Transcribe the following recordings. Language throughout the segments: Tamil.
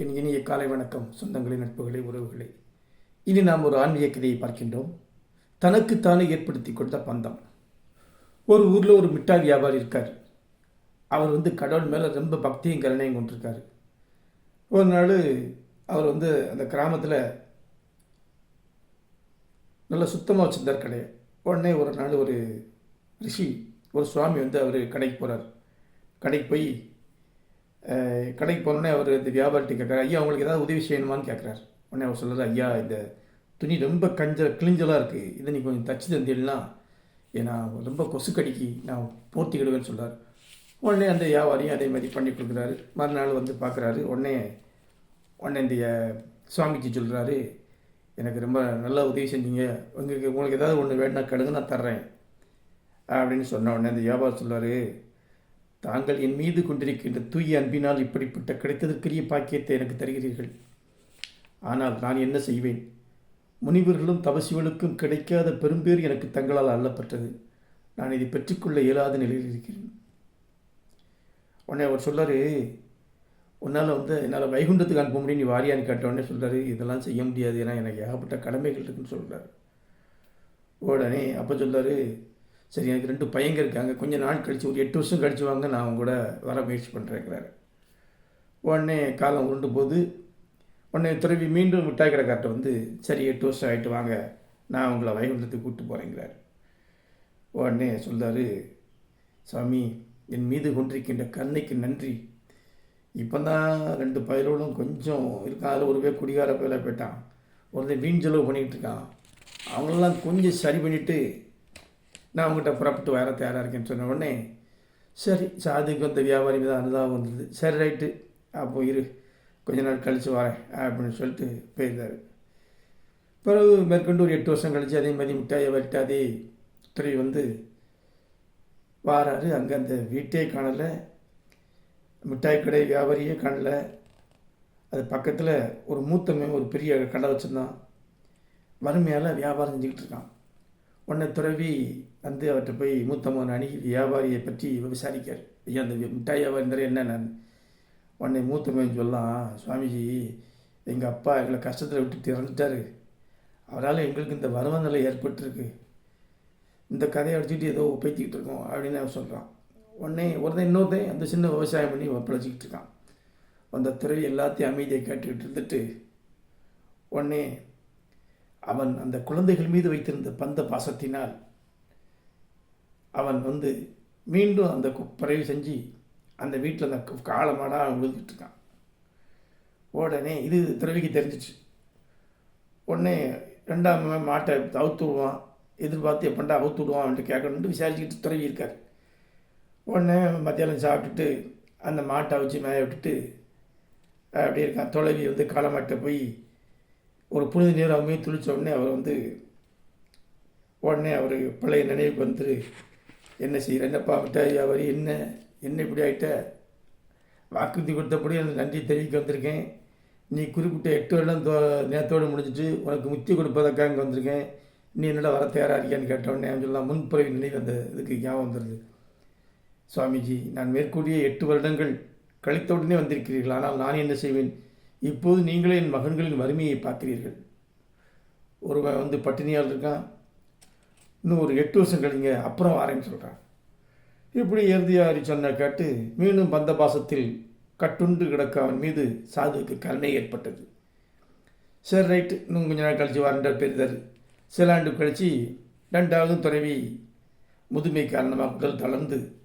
என் இனிய காலை வணக்கம் சொந்தங்களே நட்புகளே உறவுகளே. இனி நாம் ஒரு ஆன்மீக கதையை பார்க்கின்றோம். தனக்குத்தானே ஏற்படுத்தி கொடுத்த பந்தம். ஒரு ஊரில் ஒரு மிட்டாய் வியாபாரி இருக்கார். அவர் வந்து கடவுள் மேலே ரொம்ப பக்தியும் கருணையும் கொண்டிருக்காரு. ஒரு நாள் அவர் வந்து அந்த கிராமத்தில் நல்லா சுத்தமாக வச்சுருந்தார் கடையை. உடனே ஒரு நாள் ஒரு ரிஷி ஒரு சுவாமி வந்து அவர் கடைக்கு போகிறார் கடைக்கு போய் கடைக்கு போனோடனே அவர் இந்த வியாபாரிட்ட கேட்குறாரு ஐயா அவங்களுக்கு ஏதாவது உதவி செய்யணுமான்னு கேட்குறாரு உடனே அவர் சொல்கிறார் ஐயா இந்த துணி ரொம்ப கஞ்ச கிழிஞ்சலாக இருக்குது இதை நீ கொஞ்சம் தச்சு தந்தீங்கன்னா ஏன்னா ரொம்ப கொசு கடிக்கு நான் போர்த்திக்கிடுவேன்னு சொல்கிறார் உடனே அந்த வியாபாரியும் அதே மாதிரி பண்ணி கொடுக்குறாரு. மறுநாள் வந்து பார்க்குறாரு உடனே உடனே இந்த சுவாமிஜி சொல்கிறாரு எனக்கு ரொம்ப நல்லா உதவி செஞ்சீங்க. உங்களுக்கு உங்களுக்கு ஏதாவது ஒன்று வேணுன்னா கேளுங்க நான் தர்றேன். அப்படின்னு சொன்ன உடனே அந்த வியாபாரம் சொல்கிறார் தாங்கள் என் மீது கொண்டிருக்கின்ற தூய அன்பினால் இப்படிப்பட்ட கிடைத்ததற்குரிய பாக்கியத்தை எனக்கு தருகிறீர்கள். ஆனால் நான் என்ன செய்வேன்? முனிவர்களும் தபசிகளுக்கும் கிடைக்காத பெரும்பேர் எனக்கு தங்களால் அல்லப்பட்டது. நான் இதை பெற்றுக்கொள்ள இயலாத நிலையில் இருக்கிறேன். உடனே அவர் சொல்றாரு உன்னால் வந்து என்னால் வைகுண்டத்துக்கு அனுப்ப முடியும் நீ வாரியான்னு கேட்ட உடனே சொல்றாரு இதெல்லாம் செய்ய முடியாது ஏன்னா எனக்கு ஏகப்பட்ட கடமைகள் இருக்குன்னு சொல்கிறார் உடனே அப்போ சொல்றாரு சரி எனக்கு ரெண்டு பையங்க இருக்காங்க. கொஞ்சம் நாள் கழித்து ஒரு எட்டு வருஷம் கழிச்சு வாங்க நான் அவங்க கூட வர முயற்சி பண்ணுறேங்கிறாரு உடனே காலம் உருண்டு போது உடனே துறவி மீண்டும் மிட்டாய் கடைக்கார்ட்ட வந்து சரி எட்டு வருஷம் ஆகிட்டு வாங்க நான் உங்களை வைகுண்டத்துக்கு கூப்பிட்டு போகிறேங்கிறார் உடனே சொல்கிறாரு சாமி என் மீது கொண்டிருக்கின்ற கண்ணைக்கு நன்றி. இப்போ தான் ரெண்டு பயலோடும் கொஞ்சம் இருக்கான் அதில் ஒரு பேர் குடிகார பயிலாக போயிட்டான். ஒருத்தன் வீண் செலவு பண்ணிகிட்டு இருக்கான். அவங்களெல்லாம் கொஞ்சம் சரி பண்ணிவிட்டு நான் அவங்ககிட்ட புறப்பட்டு வர தயாராக இருக்கேன்னு சொன்ன உடனே சரி சாதிக்கு வந்த வியாபாரி மீது அனுதாபம் வந்தது. சரி ரைட்டு. அப்போ இரு கொஞ்ச நாள் கழித்து வரேன் அப்படின்னு சொல்லிட்டு போயிருந்தார். பிறகு மேற்கொண்டு ஒரு எட்டு வருஷம் கழித்து அதே மாதிரி மிட்டாயை வரட்டு துறை வந்து வாராரு. அங்கே அந்த வீட்டே காணலை மிட்டாய் கடை வியாபாரியே காணலை. அது பக்கத்தில் ஒரு மூத்தமே ஒரு பெரிய கடை வச்சுருந்தான். வறுமையால் வியாபாரம் செஞ்சுக்கிட்டு இருக்கான். உடனே துறவி வந்து அவர்கிட்ட போய் மூத்தம்மன் அணுகி வியாபாரியை பற்றி விசாரிக்கார். ஐயா அந்த மிட்டாய் வியாபாரி என்ன நான்? உடனே மகன் சொல்லலாம் சுவாமிஜி எங்கள் அப்பா எங்களை கஷ்டத்தில் விட்டுட்டு இறந்துட்டாரு அவரால் எங்களுக்கு இந்த வருவ நிலை ஏற்பட்டிருக்கு. இந்த கதையை அடிச்சுட்டு ஏதோ பேத்திக்கிட்டு இருக்கோம் அப்படின்னு அவன் சொல்கிறான் உடனே ஒருத்தன் இன்னொருத்தன் அந்த சின்ன விவசாயம் பண்ணி பிழைச்சிக்கிட்டு இருக்கான். அந்த துறவி எல்லாத்தையும் அமைதியை கேட்டுக்கிட்டு இருந்துட்டு உடனே அவன் அந்த குழந்தைகள் மீது வைத்திருந்த பந்த பாசத்தினால் அவன் வந்து மீண்டும் அந்த பறவை செஞ்சு அந்த வீட்டில் அந்த காலமாடாக விழுந்துட்டு இருக்கான். உடனே இது துறவிக்கு தெரிஞ்சிச்சு. உடனே ரெண்டாம் மாட்டை அவுத்து விடுவான். எதிர்பார்த்து எப்பண்டா அவுத்து விடுவான் அவன்ட்டு கேட்கணுன்ட்டு விசாரிச்சுக்கிட்டு துறவி இருக்கார். உடனே மத்தியானம் சாப்பிட்டுட்டு அந்த மாட்டை அவிச்சு மேய விட்டுட்டு அப்படியே இருக்கான். தொலைவி வந்து காலமாட்டை போய் ஒரு புனித நீர் அவங்க துளிச்ச உடனே அவர் வந்து உடனே அவர் பழைய நினைவுக்கு வந்து என்ன செய்கிற என்னப்பா விட்டாய்? அவர் என்ன என்ன இப்படி ஆகிட்ட வாக்குறுதி கொடுத்தபடி எனக்கு நன்றி தெரிவிக்க வந்திருக்கேன். நீ குறிப்பிட்ட எட்டு வருடம் தோ நேரத்தோடு முடிஞ்சிட்டு உனக்கு முத்தி கொடுப்பதற்காக இங்கே வந்திருக்கேன். நீ என்னடா வர தயாராக இருக்கியான்னு கேட்ட உடனே சொல்லலாம் முன்பிறவி நினைவு அந்த இதுக்கு ஞாபகம் வந்துடுது சுவாமிஜி நான் மேற்கூடிய எட்டு வருடங்கள் கழித்த உடனே வந்திருக்கிறீர்கள். ஆனால் நான் என்ன செய்வேன்? இப்போது நீங்களே என் மகன்களின் வறுமையை பார்க்கிறீர்கள். ஒருவன் வந்து பட்டினியால் இருக்கான். இன்னும் ஒரு எட்டு வருஷம் கழிங்க அப்புறம் வாரேன்னு சொல்கிறான் இப்படி இறுதியாரி சொன்ன கேட்டு மீண்டும் பந்த பாசத்தில் கட்டுண்டு கிடக்க அவன் மீது சாதுவுக்கு கருணை ஏற்பட்டது. சரி ரைட்டு. இன்னும் கொஞ்ச நாள் கழித்து வரன்ற பெரிதர். சில ஆண்டு கழித்து ரெண்டாவது துறவி முதுமை காரணமாக உடல் தளர்ந்து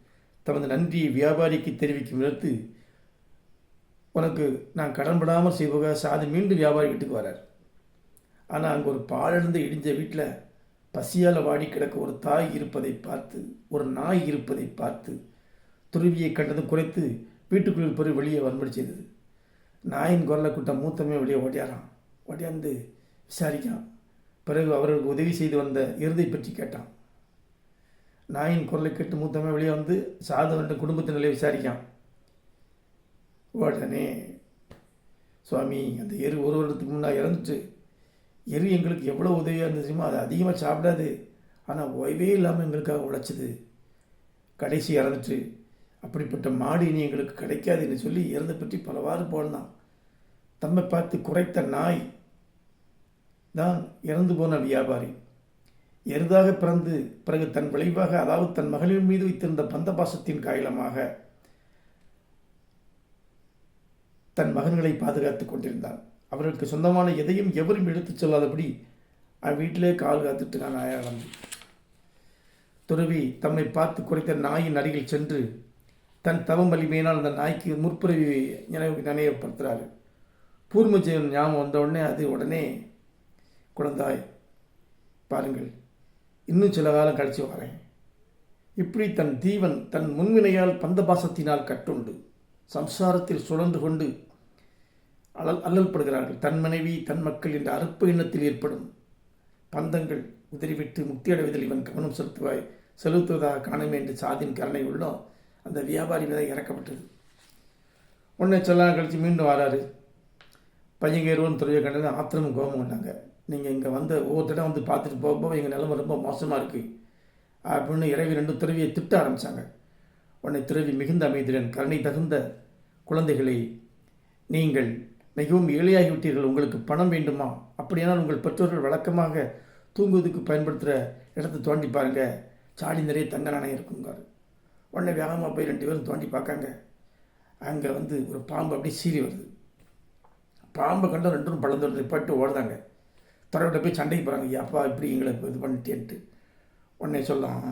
தமது நன்றியை வியாபாரிக்கு தெரிவிக்கும் விதத்து உனக்கு நான் கடன்படாமல் செய்வக சாதி மீண்டும் வியாபாரி வீட்டுக்கு வரார். ஆனால் அங்கே ஒரு பாழடைந்து இடிஞ்ச வீட்டில் பசியால் வாடி கிடக்க ஒரு தாய் இருப்பதை பார்த்து ஒரு நாய் இருப்பதை பார்த்து துருவியை கண்டதும் குறைத்து வீட்டுக்குள் போய் வெளியே வன்முறை செய்தது. நாயின் குரலை கூட்டம் மூத்தமே வெளியே ஓடியாரான் ஓடியாந்து விசாரிக்கான் பிறகு அவர்களுக்கு உதவி செய்து வந்த இறுதை பற்றி கேட்டான் நாயின் குரலை கேட்டு மூத்தமே வெளியே வந்து சாதவன் குடும்பத்தின் நிலையை விசாரிக்கான் உடனே சுவாமி அந்த எரு ஒரு வருடத்துக்கு முன்னாடி இறந்துட்டு எரு எங்களுக்கு எவ்வளோ உதவியாக இருந்துச்சுமோ அது அதிகமாக சாப்பிடாது. ஆனால் ஓய்வே இல்லாமல் எங்களுக்காக உழைச்சிது. கடைசி இறந்துட்டு அப்படிப்பட்ட மாடு இனி எங்களுக்கு கிடைக்காதுன்னு சொல்லி இறந்த பற்றி பலவாறு போனான் தம்மை பார்த்து குறைத்த நாய் தான் இறந்து போன வியாபாரி. எருதாக பிறந்து பிறகு தன் விளைவாக அதாவது தன் மகளிர் மீது வைத்திருந்த பந்த பாசத்தின் காயலமாக தன் மகன்களை பாதுகாத்துக் கொண்டிருந்தான். அவர்களுக்கு சொந்தமான எதையும் எவரும் எடுத்துச் செல்லாதபடி அவன் வீட்டிலே கால் காத்துட்டு நான் நடந்து துறவி தம்மை பார்த்து குறைத்த நாயின் அருகில் சென்று தன் தவம் வலிமையினால் அந்த நாய்க்கு முற்பிறவி நினைவு நினைவுபடுத்துகிறாரு பூர்மஜெயன் ஞாபகம் வந்தவுடனே அது உடனே குழந்தாய் பாருங்கள் இன்னும் சில காலம் கழித்து வரேன். இப்படி தன் தீவன் தன் முன்வினையால் பந்தபாசத்தினால் கட்டுண்டு. சம்சாரத்தில் சுழன்று கொண்டு அலல் அல்லல்படுகிறார்கள். தன் மனைவி தன் மக்கள் என்ற அற்ப எண்ணத்தில் ஏற்படும் பந்தங்கள் உதறிவிட்டு முக்தி அடைவதில் இவன் கவனம் செலுத்துவாய் செலுத்துவதாக காணுமே என்று சாதியின் கருணை உள்ளோம் அந்த வியாபாரி மீது இறக்கப்பட்டது. உடனே சொல்ல கழித்து மீண்டும் வராரு. பையங்கேருவன் துறையை கண்டது ஆத்திரமும் கோபம் கொண்டாங்க. நீங்கள் இங்கே வந்து ஒவ்வொரு தடவை வந்து பார்த்துட்டு போக போக எங்கள் நிலைமை ரொம்ப மோசமாக இருக்குது அப்படின்னு இறைவி ரெண்டு துறவியை திட்ட ஆரம்பித்தாங்க உன்னை துறவி மிகுந்த அமைதியுடன் கருணை தகுந்த குழந்தைகளை நீங்கள் மிகவும் ஏழையாகிவிட்டீர்கள். உங்களுக்கு பணம் வேண்டுமா? அப்படியானால் உங்கள் பெற்றோர்கள் வழக்கமாக தூங்குவதற்கு பயன்படுத்துகிற இடத்த தோண்டி பாருங்க. சாடி நிறைய தங்க நாணயம் இருக்குங்கார் உடனே வேகமாக போய் ரெண்டு பேரும் தோண்டி பார்க்காங்க. அங்கே வந்து ஒரு பாம்பு அப்படியே சீறி வருது. பாம்பை கண்டு ரெண்டும் பழந்தோடு நிப்பாட்டு ஓடுதாங்க துறவிட்ட போய் சண்டைக்கு போகிறாங்க அப்பா இப்படி எங்களை இது பண்ணிட்டேன்ட்டு. உடனே சொல்லலாம்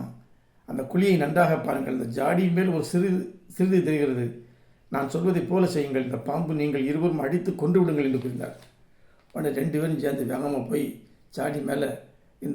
அந்த குழியை நன்றாக பாருங்கள். இந்த ஜாடியின் மேல் ஒரு சிறு சிறிது தெரிகிறது. நான் சொல்வதைப் போல செய்யுங்கள். இந்த பாம்பு நீங்கள் இருவரும் அடித்து கொண்டு விடுங்கள் என்று கூறினார். உடனே ரெண்டு பேரும் சேர்ந்து வேகமாக போய் ஜாடி மேலே